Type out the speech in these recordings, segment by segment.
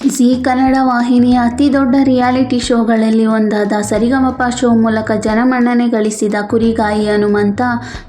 ಜೀ ಕನ್ನಡ ವಾಹಿನಿಯ ಅತಿ ದೊಡ್ಡ ರಿಯಾಲಿಟಿ ಶೋಗಳಲ್ಲಿ ಒಂದಾದ ಸರಿಗಮಪ ಶೋ ಮೂಲಕ ಜನಮನ್ನಣೆ ಗಳಿಸಿದ ಕುರಿಗಾಯಿ ಹನುಮಂತ,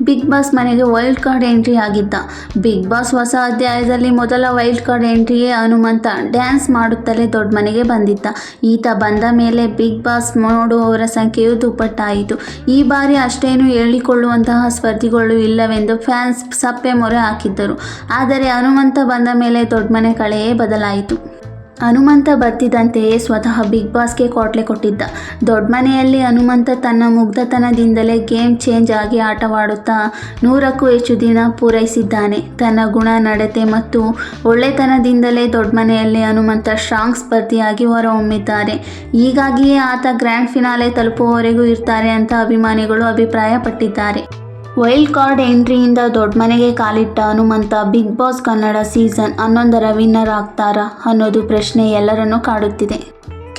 ಬಿಗ್ ಬಾಸ್ ಮನೆಗೆ ವೈಲ್ಡ್ ಕಾರ್ಡ್ ಎಂಟ್ರಿ ಆಗಿದ್ದ. ಬಿಗ್ ಬಾಸ್ ಹೊಸ ಅಧ್ಯಾಯದಲ್ಲಿ ಮೊದಲ ವೈಲ್ಡ್ ಕಾರ್ಡ್ ಎಂಟ್ರಿಯೇ ಹನುಮಂತ ಡ್ಯಾನ್ಸ್ ಮಾಡುತ್ತಲೇ ದೊಡ್ಡ ಮನೆಗೆ ಬಂದಿದ್ದ. ಈತ ಬಂದ ಮೇಲೆ ಬಿಗ್ ಬಾಸ್ ನೋಡುವವರ ಸಂಖ್ಯೆಯು ದುಪ್ಪಟ್ಟಾಯಿತು. ಈ ಬಾರಿ ಅಷ್ಟೇನು ಹೇಳಿಕೊಳ್ಳುವಂತಹ ಸ್ಪರ್ಧಿಗಳು ಇಲ್ಲವೆಂದು ಫ್ಯಾನ್ಸ್ ಸಪ್ಪೆ ಮೊರೆ ಹಾಕಿದ್ದರು. ಆದರೆ ಹನುಮಂತ ಬಂದ ಮೇಲೆ ದೊಡ್ಡ ಮನೆ ಕಳೆಯೇ ಬದಲಾಯಿತು. ಹನುಮಂತ ಬರ್ತಿದ್ದಂತೆಯೇ ಸ್ವತಃ ಬಿಗ್ ಬಾಸ್ಗೆ ಕೋಟ್ಲೆ ಕೊಟ್ಟಿದ್ದ. ದೊಡ್ಡ ಮನೆಯಲ್ಲಿ ಹನುಮಂತ ತನ್ನ ಮುಗ್ಧತನದಿಂದಲೇ ಗೇಮ್ ಚೇಂಜ್ ಆಗಿ ಆಟವಾಡುತ್ತಾ ನೂರಕ್ಕೂ ಹೆಚ್ಚು ದಿನ ಪೂರೈಸಿದ್ದಾನೆ. ತನ್ನ ಗುಣ, ನಡತೆ ಮತ್ತು ಒಳ್ಳೆತನದಿಂದಲೇ ದೊಡ್ಡ ಮನೆಯಲ್ಲಿ ಹನುಮಂತ ಸ್ಟ್ರಾಂಗ್ ಸ್ಪರ್ಧಿಯಾಗಿ ಹೊರಹೊಮ್ಮಿದ್ದಾರೆ. ಹೀಗಾಗಿಯೇ ಆತ ಗ್ರ್ಯಾಂಡ್ ಫಿನಾಲೆ ತಲುಪುವವರೆಗೂ ಇರ್ತಾರೆ ಅಂತ ಅಭಿಮಾನಿಗಳು ಅಭಿಪ್ರಾಯಪಟ್ಟಿದ್ದಾರೆ. ವೈಲ್ಡ್ ಕಾರ್ಡ್ ಎಂಟ್ರಿಯಿಂದ ದೊಡ್ಡ ಮನೆಗೆ ಕಾಲಿಟ್ಟ Hanumantha Bigg Boss Kannada season ಹನ್ನೊಂದರ ವಿನ್ನರ್ ಆಗ್ತಾರಾ ಅನ್ನೋದು ಪ್ರಶ್ನೆ ಎಲ್ಲರನ್ನೂ ಕಾಡುತ್ತಿದೆ.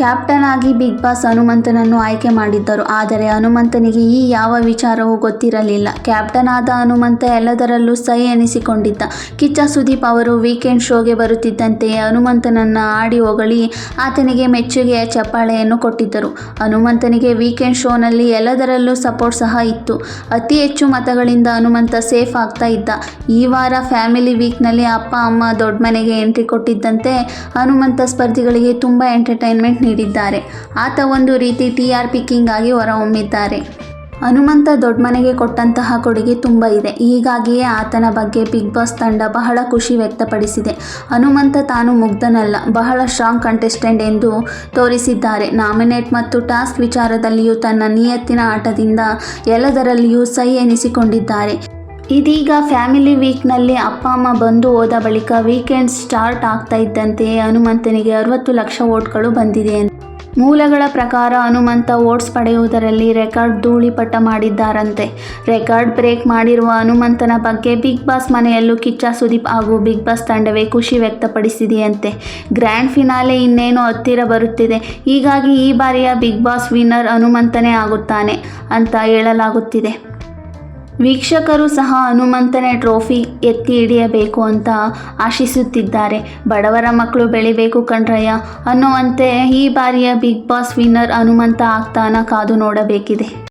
ಕ್ಯಾಪ್ಟನ್ ಆಗಿ ಬಿಗ್ ಬಾಸ್ ಹನುಮಂತನನ್ನು ಆಯ್ಕೆ ಮಾಡಿದ್ದರು. ಆದರೆ ಹನುಮಂತನಿಗೆ ಈ ಯಾವ ವಿಚಾರವೂ ಗೊತ್ತಿರಲಿಲ್ಲ. ಕ್ಯಾಪ್ಟನ್ ಆದ ಹನುಮಂತ ಎಲ್ಲದರಲ್ಲೂ ಸೈ ಎನಿಸಿಕೊಂಡಿದ್ದ. ಕಿಚ್ಚ ಸುದೀಪ್ ಅವರು ವೀಕೆಂಡ್ ಶೋಗೆ ಬರುತ್ತಿದ್ದಂತೆಯೇ ಹನುಮಂತನನ್ನು ಆಡಿ ಹೊಗಳಿ ಆತನಿಗೆ ಮೆಚ್ಚುಗೆಯ ಚಪ್ಪಾಳೆಯನ್ನು ಕೊಟ್ಟಿದ್ದರು. ಹನುಮಂತನಿಗೆ ವೀಕೆಂಡ್ ಶೋನಲ್ಲಿ ಎಲ್ಲದರಲ್ಲೂ ಸಪೋರ್ಟ್ ಸಹ ಇತ್ತು. ಅತಿ ಹೆಚ್ಚು ಮತಗಳಿಂದ ಹನುಮಂತ ಸೇಫ್ ಆಗ್ತಾ ಇದ್ದ. ಈ ವಾರ ಫ್ಯಾಮಿಲಿ ವೀಕ್ನಲ್ಲಿ ಅಪ್ಪ, ಅಮ್ಮ ದೊಡ್ಡ ಮನೆಗೆ ಎಂಟ್ರಿ ಕೊಟ್ಟಿದ್ದಂತೆ ಹನುಮಂತ ಸ್ಪರ್ಧಿಗಳಿಗೆ ತುಂಬ ಎಂಟರ್ಟೈನ್ಮೆಂಟ್ ನೀಡಿದ್ದಾರೆ. ಆತ ಒಂದು ರೀತಿ ಟಿ ಆರ್ ಪಿ ಕಿಂಗ್ ಆಗಿ ಹೊರಹೊಮ್ಮಿದ್ದಾರೆ. ಹನುಮಂತ ದೊಡ್ಡ ಮನೆಗೆ ಕೊಟ್ಟಂತಹ ಕೊಡುಗೆ ತುಂಬ ಇದೆ. ಹೀಗಾಗಿಯೇ ಆತನ ಬಗ್ಗೆ ಬಿಗ್ ಬಾಸ್ ತಂಡ ಬಹಳ ಖುಷಿ ವ್ಯಕ್ತಪಡಿಸಿದೆ. ಹನುಮಂತ ತಾನು ಮುಗ್ಧನಲ್ಲ, ಬಹಳ ಸ್ಟ್ರಾಂಗ್ ಕಂಟೆಸ್ಟೆಂಟ್ ಎಂದು ತೋರಿಸಿದ್ದಾರೆ. ನಾಮಿನೇಟ್ ಮತ್ತು ಟಾಸ್ಕ್ ವಿಚಾರದಲ್ಲಿಯೂ ತನ್ನ ನಿಯತ್ತಿನ ಆಟದಿಂದ ಎಲ್ಲದರಲ್ಲಿಯೂ ಸೈ ಎನಿಸಿಕೊಂಡಿದ್ದಾರೆ. ಇದೀಗ ಫ್ಯಾಮಿಲಿ ವೀಕ್ನಲ್ಲಿ ಅಪ್ಪ, ಅಮ್ಮ ಬಂದು ಹೋದ ಬಳಿಕ ವೀಕೆಂಡ್ ಸ್ಟಾರ್ಟ್ ಆಗ್ತಾ ಇದ್ದಂತೆಯೇ ಹನುಮಂತನಿಗೆ ಅರವತ್ತು ಲಕ್ಷ ವೋಟ್ಗಳು ಬಂದಿದೆ. ಮೂಲಗಳ ಪ್ರಕಾರ ಹನುಮಂತ ವೋಟ್ಸ್ ಪಡೆಯುವುದರಲ್ಲಿ ರೆಕಾರ್ಡ್ ಧೂಳಿಪಟ ಮಾಡಿದ್ದಾರಂತೆ. ರೆಕಾರ್ಡ್ ಬ್ರೇಕ್ ಮಾಡಿರುವ ಹನುಮಂತನ ಬಗ್ಗೆ ಬಿಗ್ ಬಾಸ್ ಮನೆಯಲ್ಲೂ ಕಿಚ್ಚ ಸುದೀಪ್ ಹಾಗೂ ಬಿಗ್ ಬಾಸ್ ತಂಡವೇ ಖುಷಿ ವ್ಯಕ್ತಪಡಿಸಿದೆಯಂತೆ. ಗ್ರ್ಯಾಂಡ್ ಫಿನಾಲೆ ಇನ್ನೇನು ಹತ್ತಿರ ಬರುತ್ತಿದೆ. ಹೀಗಾಗಿ ಈ ಬಾರಿಯ ಬಿಗ್ ಬಾಸ್ ವಿನ್ನರ್ ಹನುಮಂತನೇ ಆಗುತ್ತಾನೆ ಅಂತ ಹೇಳಲಾಗುತ್ತಿದೆ. ವೀಕ್ಷಕರು ಸಹ ಹನುಮಂತನ ಟ್ರೋಫಿ ಎತ್ತಿ ಹಿಡಿಯಬೇಕು ಅಂತ ಆಶಿಸುತ್ತಿದ್ದಾರೆ. ಬಡವರ ಮಕ್ಕಳು ಬೆಳಿಬೇಕು ಕಣ್ರಯ್ಯ. ಅನ್ನುವಂತೆ ಈ ಬಾರಿಯ ಬಿಗ್ ಬಾಸ್ ವಿನ್ನರ್ ಹನುಮಂತ ಆಗ್ತಾನ ಕಾದು ನೋಡಬೇಕಿದೆ.